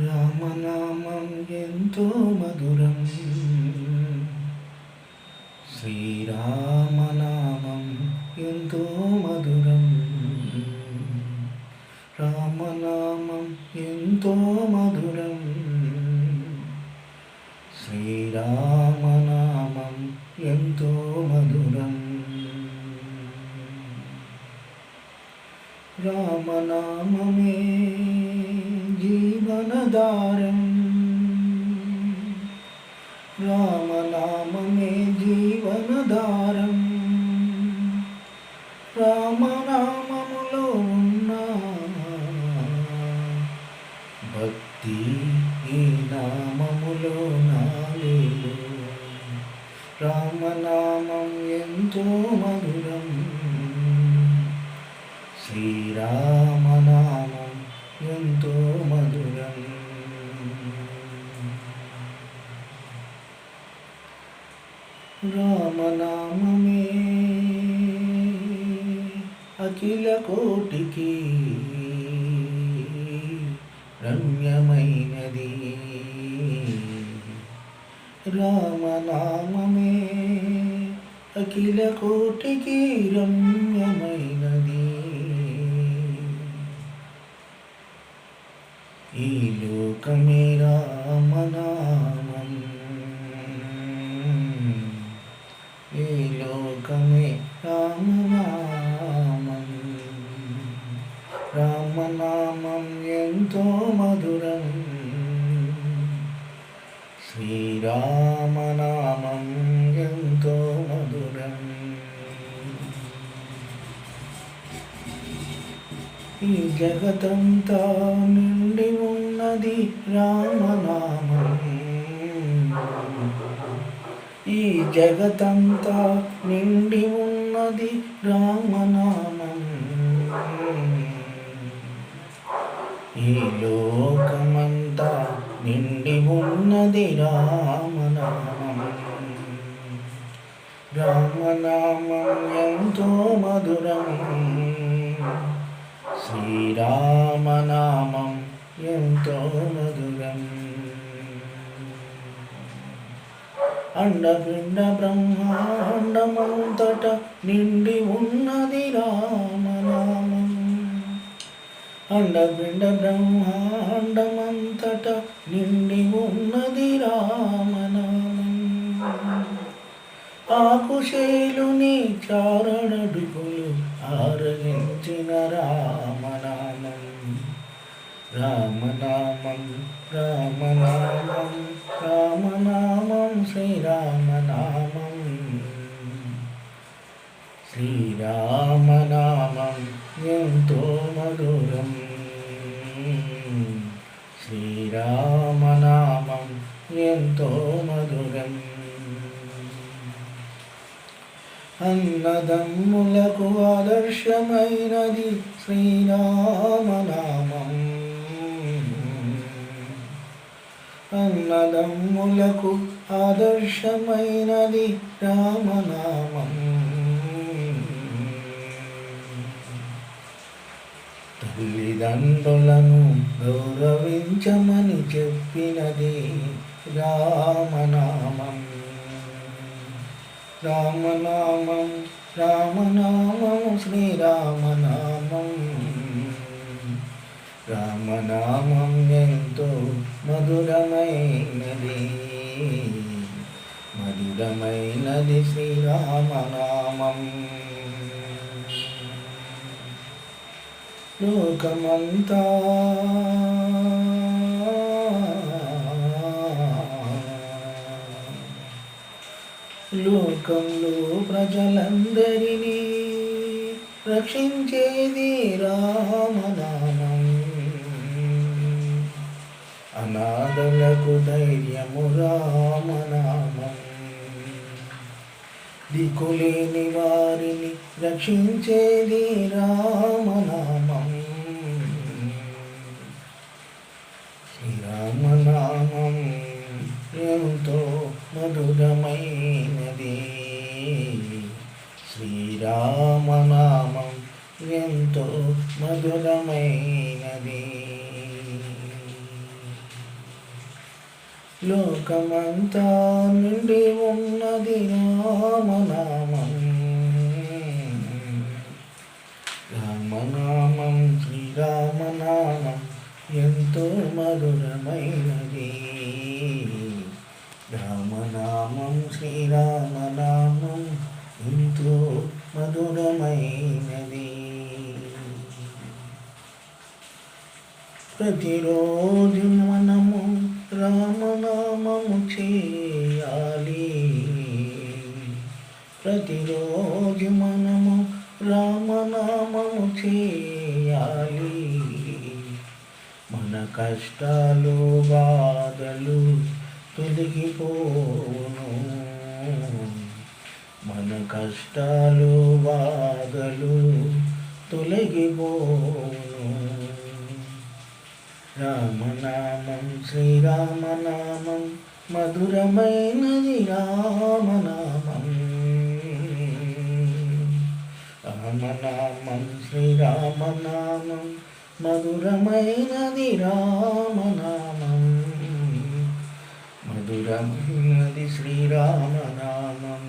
రామనామం ఎంతో మధురం. శ్రీరామనామం ఎంతో మధురం. రామనామం ఎంతో మధురం. శ్రీరామనామం ఎంతో మధురం. రామనామమే జీవనదారం రామనామే జీవనదారం రామనామములో ఉన్న భక్తి ఈ నామములో నాలేదు రామనామం ఎంతో రామనామమే. అఖిల కోటికి రమ్యమైనది. రామనామమే అఖిల కోటికి రమ్యమైనది. ఈ లోకమే శ్రీరామనామం ఎంతో మధురం. ఈ జగతంతా నిండి ఉన్నది రామనామం. ఈ జగతంతా నిండి ఉన్నది రామనామం. ఈ లోకం నిండి ఉన్నది రామనామం. రామనామం ఎంతో మధురం. శ్రీరామనామం ఎంతో మధురం. అండపిండ బ్రహ్మాండమంతట నిండి ఉన్నది రామనామం. అండపిండ బ్రహ్మాండమంతట నిండి ఉన్నది రామనామం ఆకుశైలుని చారణడుగులు ఆరగించిన రామనామం. రామనామం రామనామం రామనామం శ్రీరామనామం. శ్రీరామనామం ఎంతో మధురం. శ్రీరామనామం ఎంతో మధురం. అన్నదమ్ములకు ఆదర్శమైనది శ్రీరామనామం. అన్నదమ్ములకు ఆదర్శమైనది రామనామం. తల్లిదండ్రులను గౌరవించమని చెప్పినది రామనామం. రామనామం రామనామం శ్రీరామనామం. రామనామం ఎంతో మధురమైనది. మధురమైనది శ్రీరామనామం. లోకమంతా. లోకంలో ప్రజలందరినీ రక్షించేది రామనామం. అనాథలకు ధైర్యము రామనామం. దిక్కులేని వారిని రక్షించేది రామనామం శ్రీరామనామం ఎంతో మధురమైనది. శ్రీరామనామం ఎంతో మధురమైనది. లోకమంతా నుండి ఉన్నది రామనామం. రామనామం శ్రీరామనామం ఎంతో మధురమైనది. రామనామం శ్రీరామనామం ఎంతో మధురమైనది. ప్రతిరోజు మనము రామనామము చేయాలి. ప్రతిరోజు మనము రామనామము చేయాలి. మన కష్టాలుగా తొలగిపోను మన కష్టాలు బాధలు తొలగిపోను రామనామం శ్రీరామనామం మధురమైనది రామనామం. రామనామం శ్రీరామనామం మధురమైనది రామనామం. മധുരമംഗതി ശ്രീരാമനാമം